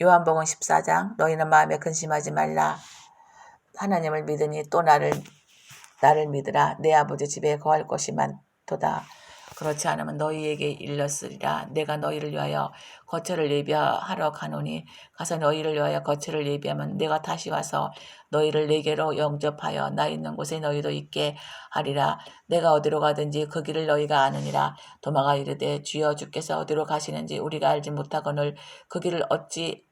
요한복음 14장 너희는 마음에 근심하지 말라. 하나님을 믿으니 또 나를 나를 믿으라. 내 아버지 집에 거할 것이 많도다. 그렇지 않으면 너희에게 일렀으리라. 내가 너희를 위하여 거처를 예비하러 가노니 가서 너희를 위하여 거처를 예비하면 내가 다시 와서 너희를 내게로 영접하여 나 있는 곳에 너희도 있게 하리라. 내가 어디로 가든지 그 길을 너희가 아느니라. 도마가 이르되 주여 주께서 어디로 가시는지 우리가 알지 못하거늘 그 길을 어찌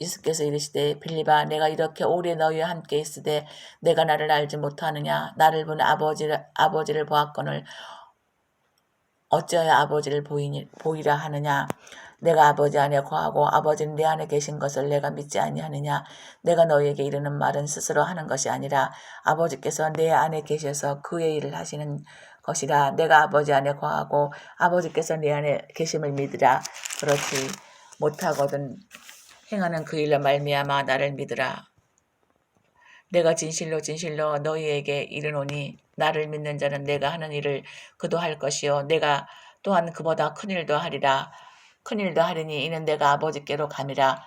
예수께서 이르시되 빌립아 내가 이렇게 오래 너희와 함께 있으되 내가 나를 알지 못하느냐? 나를 본 아버지를 아버지를 보았거늘 어찌하여 아버지를 보이니, 보이라 하느냐? 내가 아버지 안에 거하고 아버지는 내 안에 계신 것을 내가 믿지 아니하느냐? 내가 너희에게 이르는 말은 스스로 하는 것이 아니라 아버지께서 내 안에 계셔서 그의 일을 하시는 것이라 내가 아버지 안에 거하고 아버지께서 내 안에 계심을 믿으라 그렇지 못하거든 행하는 그 일로 말미암아 나를 믿으라. 내가 진실로 진실로 너희에게 이르노니 나를 믿는 자는 내가 하는 일을 그도 할 것이요. 내가 또한 그보다 큰 일도 하리라. 큰 일도 하리니 이는 내가 아버지께로 감이라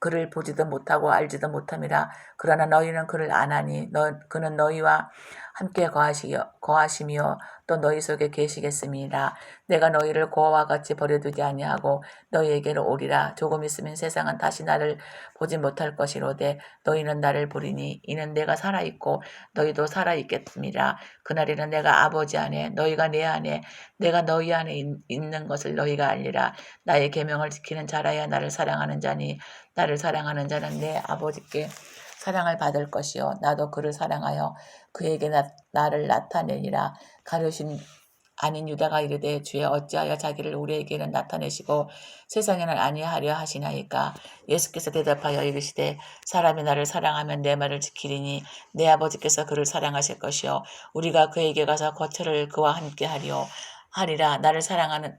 그를 보지도 못하고 알지도 못함이라. 그러나 너희는 그를 아나니 너 그는 너희와 함께 거하시며 또 너희 속에 계시겠습니다. 내가 너희를 고아와 같이 버려두지 아니하고 너희에게로 오리라. 조금 있으면 세상은 다시 나를 보지 못할 것이로되 너희는 나를 보리니 이는 내가 살아 있고 너희도 살아 있겠습니다. 그날에는 내가 아버지 안에 너희가 내 안에 내가 너희 안에 있, 있는 것을 너희가 알리라. 나의 계명을 지키는 자라야 나를 사랑하는 자니 나를 사랑하는 자는 내 아버지께 사랑을 받을 것이요. 나도 그를 사랑하여 그에게 나, 나를 나타내니라. 가르신 아닌 유다가 이르되 주여 어찌하여 자기를 우리에게는 나타내시고 세상에는 아니하려 하시나이까? 예수께서 대답하여 이르시되 사람이 나를 사랑하면 내 말을 지키리니 내 아버지께서 그를 사랑하실 것이요. 우리가 그에게 가서 거처를 그와 함께 하리요 하리라. 나를 사랑하는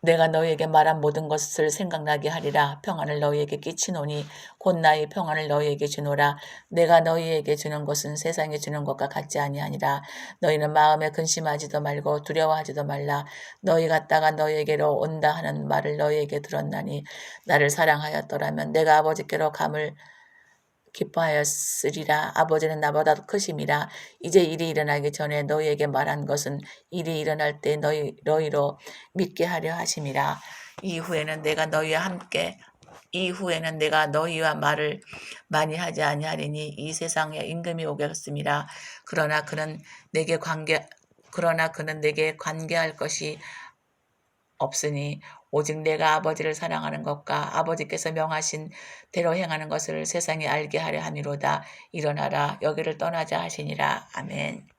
내가 너희에게 말한 모든 것을 생각나게 하리라. 평안을 너희에게 끼치노니 곧 나의 평안을 너희에게 주노라. 내가 너희에게 주는 것은 세상에 주는 것과 같지 아니하니라. 너희는 마음에 근심하지도 말고 두려워하지도 말라. 너희 갔다가 너희에게로 온다 하는 말을 너희에게 들었나니 나를 사랑하였더라면 내가 아버지께로 감을 기뻐하였으리라. 아버지는 나보다 크심이라. 이제 일이 일어나기 전에 너희에게 말한 것은 일이 일어날 때 너희 너희로 믿게 하려 하심이라. 이후에는 내가 너희와 함께 이후에는 내가 너희와 말을 많이 하지 아니하리니 이 세상에 임금이 오겠습니다. 그러나 그는 내게 관계 그러나 그는 내게 관계할 것이 없으니 오직 내가 아버지를 사랑하는 것과 아버지께서 명하신 대로 행하는 것을 세상에 알게 하려 함이로다. 일어나라 여기를 떠나자 하시니라. 아멘.